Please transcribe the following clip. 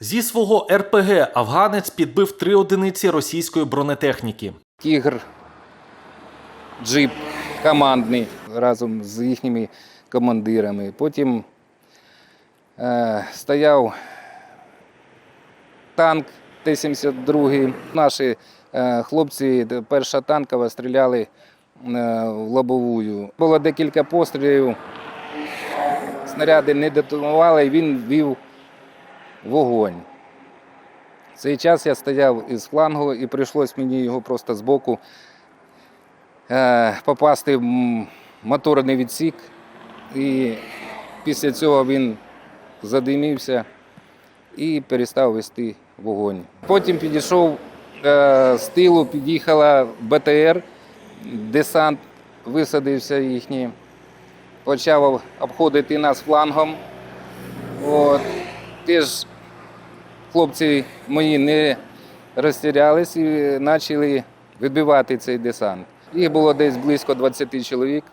Зі свого РПГ афганець підбив три одиниці російської бронетехніки. Тігр, джип командний разом з їхніми командирами. Потім е, стояв танк Т-72. Наші е, хлопці, перша танкова, стріляли е, в лобовую. Було декілька пострілів, снаряди не детонували, він вів вогонь. В цей час я стояв із флангу і прийшлось мені його просто збоку е, попасти в моторний відсік. І після цього він задимівся і перестав вести вогонь. Потім підійшов е, з тилу, під'їхала БТР, десант висадився їхній, почав обходити нас флангом. От. Теж хлопці мої не розтірялись і почали відбивати цей десант. Їх було десь близько 20 чоловік.